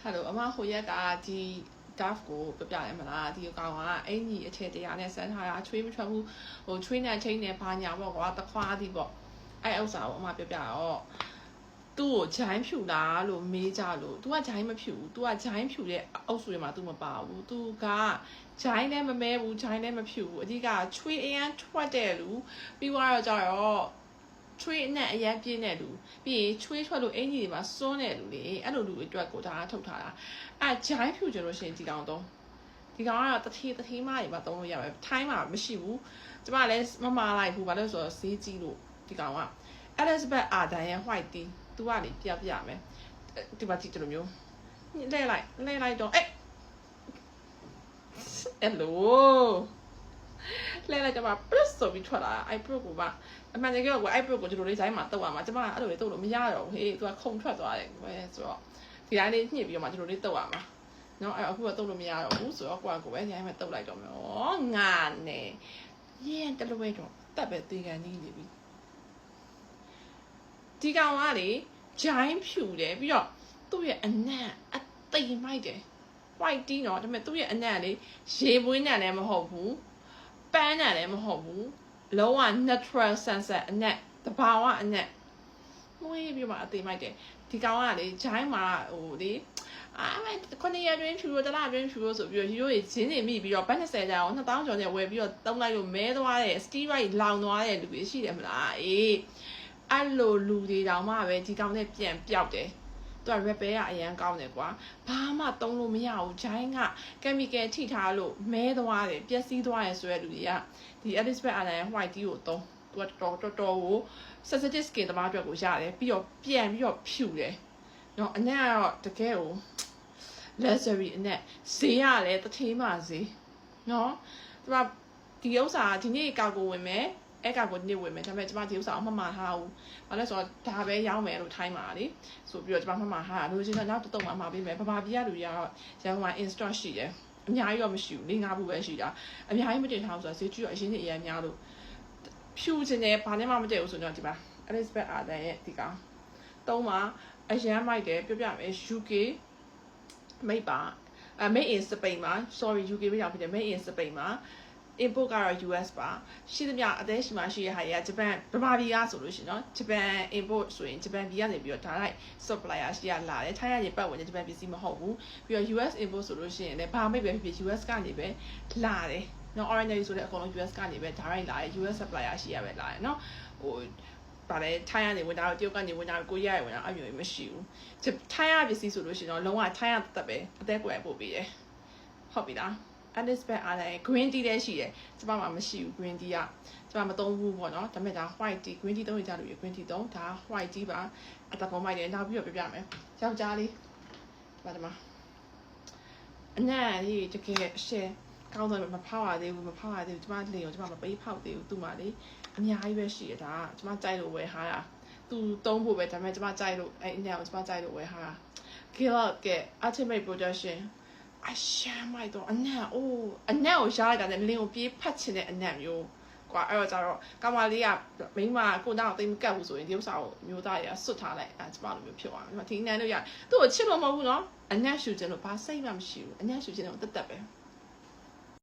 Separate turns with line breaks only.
ဟယ်လိုအမဟိုရက်ကဒီ DAF ကိုပြပြရမလားဒီကောင်ကအင်ကြီးအထည်တရားနဲ့ဆန်းထားတာချွေးမထွက်ဘူးဟိုချွေးနဲ့ချင်းနဲ့ဘာညာပေါ့ကွာတခွားသည်ပေါ့အဲ့ဥစ္စာကိုအမပြပြတော့သူ့ကိုဂျိုင်းဖြူလားလို့မေးကြလို့ तू ကဂျိုင်းမဖြူဘူး तू ကဂျိုင်းဖြူတဲ့အုပ်စုတွေမှာ तू မပါဘူး तू ကဂျိုင်းလည်းမမဲဘူးဂျိုင်းလည်းမဖြူဘူးအဓိကချွေးအရန်ထွက်တဲ့လူပြီးသွားတော့ကြတော့ ချွေးနဲ့အရန်ပြင်းတဲ့လူပြီးရင်ချွေးထွက်လို့အင်ကြီးတွေမှာစွန်းတဲ့လူလေအဲ့လိုလူတွေအတွက်ကိုဒါကထုတ်ထားတာအဲဂျိုင်းဖြူကြလို့ရှိရင်ဒီကောင်တော့ဒီကောင်ကတော့တထေးတထေးမတွေမှာသုံးလို့ရမယ်ထိုင်းမှာမရှိဘူးကျမလည်းမမလိုက်ဘူးဘာလို့လဲဆိုတော့ဈေးကြီးလို့ဒီကောင်က Elizabeth Arden ရဲ့ white tea သူကလေပြပြမယ်ဒီမှာကြည့်တယ်လို့မျိုးလဲလိုက်လဲလိုက်တော့အေးအဲ့ လိုလဲလိုက်ကြပါ plus ဆိုပြီးထွက်လာတာအဲ့ pro ကိုကအမှန်တကယ်ကိုအဲ့ pro ကိုဒီလိုလေးဇိုင်းမှာတုတ်ရမှာကျမကအဲ့လိုလေးတုတ်လို့မရတော့ဘူးဟေးသူကခုံထွက်သွားတယ်ပဲဆိုတော့ဒီတိုင်းလေးညှစ်ပြီးတော့မှဒီလိုလေးတုတ်ရမှာနော်အဲ့အခုကတုတ်လို့မရတော့ဘူးဆိုတော့ကိုကကိုပဲညိုင်းမဲ့တုတ်လိုက်တော့မယ်ဩငါနဲ့ညင်တလွဲတော့တက်ပဲတေကန်ကြီးနေပြီဒီကောင်ကလေဂျိုင်းဖြူတယ်ပြီးတော့သူ့ရဲ့အနံ့အသိမ့်မိုက်တယ် white tea เนาะဒါပေမဲ့သူ့ရဲ့အနံ့လေရေပွေးနံ့လည်းမဟုတ်ဘူးပ န်းနံ့လည်းမဟုတ်ဘူးလုံးဝ natural sunset အနံ့တဘာဝအနံ့မွေးပြီးမှအသိမိုက်တယ်ဒီကောင်ကလေဂျိုင်းမှာဟိုလေအာမခုနှစ်ရက်တွင်းဖြူလို့တစ်လတွင်းဖြူလို့ဆိုပြီးတော့ရိုးရိုးချင်းနေမိပြီးတော့ဘတ်20ကျော်2000ကျော်နဲ့ဝယ်ပြီးတော့တုံးလိုက်လို့မဲသွားတယ် steroid လောင်သွားတဲ့လူတွေရှိတယ်မလားအေးအဲ့လိုလူတွေတောင်မှပဲဒီကောင်နဲ့ပြန်ပြောက်တယ် သူက rebel ကအရန်ကောင်းတယ်ကွာဘာမှသုံးလို့မရဘူးဂျိုင်းက chemical ထိထားလို့မဲသွားတယ်ပျက်စီးသွားတယ်ဆိုတဲ့လူတွေကဒီ Elizabeth Allen ရဲ့ white tea ကိုသုံးသူကတော်တော်တော်ကို sensitive skin တမားအတွက်ကိုရတယ်ပြီးတော့ပြန်ပြီးတော့ဖြူတယ်နော်အနက်ကတော့တကယ်ကို luxury အနက်ဈေးရလဲတထေးမှဈေးနော်ဒီမှာဒီဥစ္စာဒီနေ့ကောက်ကိုဝင်မယ် အဲ့ကောက်ကိုဒီနေ့ဝင်မယ်ဒါပေမဲ့ကျမဒီဥစ္စာအမှတ်မှားထားဘူးဘာလဲဆိုတော့ဒါပဲရောင်းမယ်လို့ထိုင်းပါလေဆိုပြီးတော့ကျမမှတ်မှားထားတာလို့ချင်းတော့နောက်တစ်တုံးမှမှာပေးမယ်ဗမာပြည်ကလူတွေကတော့ရန်ကုန်မှာ in stock ရှိတယ်အများကြီးတော့မရှိဘူး၄၅ဘူးပဲရှိတာအများကြီးမတင်ထားဘူးဆိုတော့ဈေးကြီးတော့အရင်နေ့အရင်များလို့ဖြူချင်တယ်ဘာနဲ့မှမတည့်ဘူးဆိုတော့ဒီမှာ Elizabeth Arden ရဲ့ဒီကောင်သုံးပါအရန်မိုက်တယ်ပြပြမယ် UK မိတ်ပါအဲ made in Spain ပါ sorry UK မရောက်ဖြစ်တယ် made in Spain ပါ import ကတော့ US ပါရှိသမျှအသေးရှိမှရှိရဟာတွေကဂျပန်ဗမာပြည်ကဆိုလို့ရှိရင်เนาะဂျပန် import ဆိုရင်ဂျပန်ပြည်ကနေပြီးတော့ direct supplier ရှိရလာတယ်ထိုင်းကနေပတ်ဝင်တဲ့ဂျပန်ပစ္စည်းမဟုတ်ဘူးပြီးတော့ US import ဆိုလို့ရှိရင်လည်းဘာမိတ်ပဲဖြစ်ဖြစ် US ကနေပဲလာတယ်เนาะ orange ဆိုတဲ့အကုန်လုံး US ကနေပဲ direct လာတယ် US supplier ရှိရပဲလာတယ်เนาะဟိုဗါလဲထိုင်းကနေဝင်တာတော့တရုတ်ကနေဝင်တာကိုရရဝင်တာအမျိုးမရှိဘူးထိုင်းရပစ္စည်းဆိုလို့ရှိရင်တော့လုံးဝထိုင်းရတက်ပဲအသက်ကွယ်ပို့ပေးတယ်ဟုတ်ပြီလား Elizabeth အားလည်း green tea လည်းရှိတယ်ကျမမှာမရှိဘူး green tea ကကျမမသုံးဘူးပေါ့နော်ဒါပေမဲ့ဒါ white tea green tea သုံးကြလို့ရ green tea သုံးဒါ white tea ပါအတပုံမိုက်တယ်နောက်ပြီးတော့ပြပြမယ်ယောက်ျားလေးပါဒီမှာအနံ့လေးတကယ်ရှယ်ကောင်းတယ်မဖောက်ရသေးဘူးမဖောက်ရသေးဘူးကျမလေကိုကျမမပေးဖောက်သေးဘူးသူ့မှာလေအများကြီးပဲရှိရဒါကျမကြိုက်လို့ဝယ်ထားတာသူသုံးဖို့ပဲဒါပေမဲ့ကျမကြိုက်လို့အဲ့အနံ့ကိုကျမကြိုက်လို့ဝယ်ထားတာ Gillard က Ultimate Production အရှာမိုက်တော့အနံ့အိုးအနံ့ကိုရှားလိုက်တာနဲ့လင်းကိုပြေးဖတ်ချင်တဲ့အနံ့မျိုးကွာအဲ့တော့ကျတော့ကောင်မလေးကမိန်းမကိုနောက်သိမကတ်ဘူးဆိုရင်ဒီဥစ္စာကိုမျိုးသားတွေကစွတ်ထားလိုက်အဲကျမလိုမျိုးဖြစ်သွားတယ်ဒီနန်းလို့ရသူ့ကိုချစ်လို့မဟုတ်ဘူးနော်အနံ့ရှူခြင်းလို့ဘာစိတ်မှမရှိဘူးအနံ့ရှူခြင်းတော့တက်တက်ပဲ